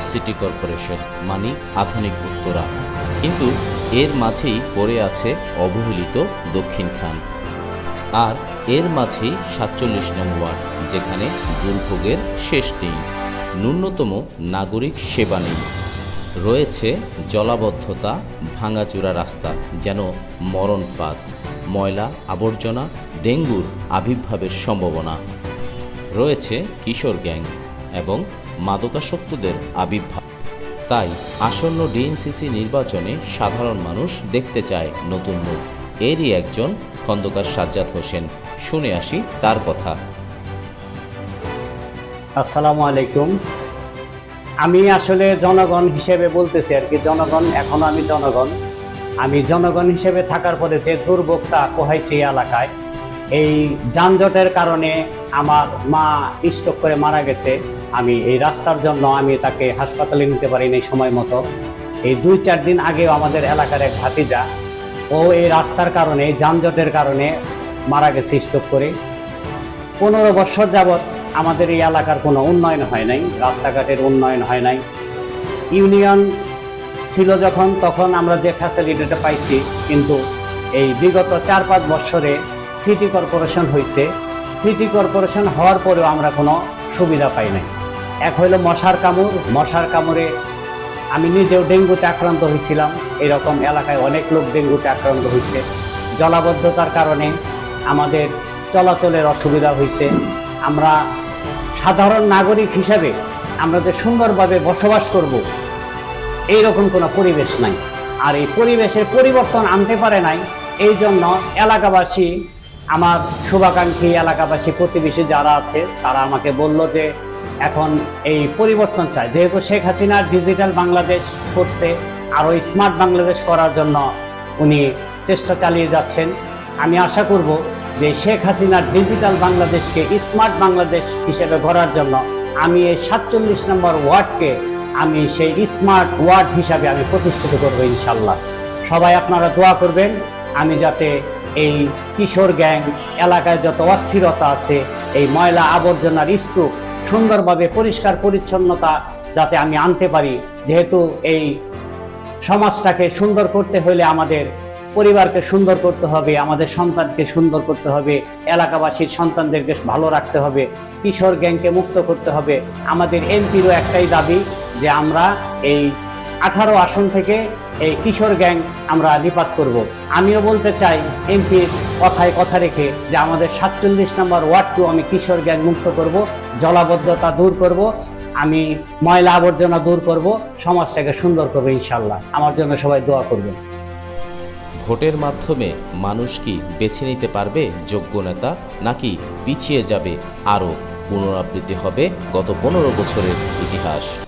City corporation মানে আধুনিক উত্তরা। কিন্তু এর মাঝেই পড়ে আছে অবহেলিত দক্ষিণ খান। আর এর মাঝেই সাতচল্লিশ নং ওয়ার্ড, যেখানে দুর্ভোগের শেষ নেই ন্যূনতম নাগরিক সেবা নেই। রয়েছে জলাবদ্ধতা, ভাঙাচুরা রাস্তা, যেন মরণ ফাঁদ, ময়লা আবর্জনা, ডেঙ্গুর আবির্ভাবের সম্ভাবনা। রয়েছে কিশোর গ্যাং এবং মাদকাসক্তদের আবির্ভাব। তাই আসন্ন ডিএনসিসি নির্বাচনে সাধারণ মানুষ দেখতে চায় নতুন মুখ। এরই একজন খন্দকার সাজ্জাদ হোসেন। শুনে আসি তার কথা। আসসালামু আলাইকুম। আমি আসলে জনগণ হিসেবে বলতেছি আর কি, জনগণ এখনও আমি জনগণ। আমি জনগণ হিসেবে থাকার পরে যে দুর্ভোগটা পোহাইছে এই এলাকায়, এই যানজটের কারণে আমার মা স্ট্রোক করে মারা গেছে। আমি এই রাস্তার জন্য আমি তাকে হাসপাতালে নিতে পারিনি সময় মতো। এই দুই চার দিন আগেও আমাদের এলাকার এক ভাতিজা, ও এই রাস্তার কারণে, যানজটের কারণে মারা গেছে স্ট্রোক করে। পনেরো বছর যাবৎ আমাদের এই এলাকার কোনো উন্নয়ন হয় নাই, রাস্তাঘাটের উন্নয়ন হয় নাই। ইউনিয়ন ছিল যখন, তখন আমরা যে ফ্যাসিলিটিটা পাইছি, কিন্তু এই বিগত চার পাঁচ বছরে সিটি কর্পোরেশন হয়েছে সিটি কর্পোরেশন হওয়ার পরেও আমরা কোনো সুবিধা পাই নাই। এক হইল মশার কামড়, মশার কামড়ে আমি নিজেও ডেঙ্গুতে আক্রান্ত হয়েছিলাম এরকম এলাকায় অনেক লোক ডেঙ্গুতে আক্রান্ত হয়েছে জলাবদ্ধতার কারণে আমাদের চলাচলের অসুবিধা হয়েছে আমরা সাধারণ নাগরিক হিসাবে আমরা যে সুন্দরভাবে বসবাস করব। এই রকম কোনো পরিবেশ নাই। আর এই পরিবেশের পরিবর্তন আনতে পারে নাই। এই জন্য এলাকাবাসী আমার শুভাকাঙ্ক্ষী এলাকাবাসী, প্রতিবেশী যারা আছে, তারা আমাকে বলল যে এখন এই পরিবর্তন চাই। যেহেতু শেখ হাসিনা ডিজিটাল বাংলাদেশ করছে, আরও স্মার্ট বাংলাদেশ করার জন্য উনি চেষ্টা চালিয়ে যাচ্ছেন। আমি আশা করব যে শেখ হাসিনার ডিজিটাল বাংলাদেশকে স্মার্ট বাংলাদেশ হিসেবে গড়ার জন্য আমি এই সাতচল্লিশ নম্বর ওয়ার্ডকে আমি সেই স্মার্ট ওয়ার্ড হিসাবে আমি প্রতিষ্ঠিত করব ইনশাল্লাহ সবাই আপনারা দোয়া করবেন, আমি যাতে এই কিশোর গ্যাং এলাকায় যত অস্থিরতা আছে, এই ময়লা আবর্জনার স্তূপ সুন্দরভাবে পরিষ্কার পরিচ্ছন্নতা যাতে আমি আনতে পারি। যেহেতু এই সমাজটাকে সুন্দর করতে হলে আমাদের পরিবারকে সুন্দর করতে হবে, আমাদের সন্তানকে সুন্দর করতে হবে, এলাকাবাসীর সন্তানদেরকে ভালো রাখতে হবে, কিশোর গ্যাংকে মুক্ত করতে হবে। আমাদের এমপিরও একটাই দাবি যে আমরা এই আঠারো আসন থেকে এই কিশোর গ্যাং আমরা নিপাত করব। আমিও বলতে চাই এমপির কথায় কথা রেখে যে আমাদের সাতচল্লিশ নম্বর ওয়ার্ডকেও আমি কিশোর গ্যাং মুক্ত করব, জলাবদ্ধতা দূর করব, আমি ময়লা আবর্জনা দূর করব, সমাজটাকে সুন্দর করব ইনশাল্লাহ। আমার জন্য সবাই দোয়া করবেন। ভোটের মাধ্যমে মানুষ কি বেছে নিতে পারবে যোগ্য নেতা, নাকি পিছিয়ে যাবে আরও পুনরাবৃত্তি হবে গত পনেরো বছরের ইতিহাস?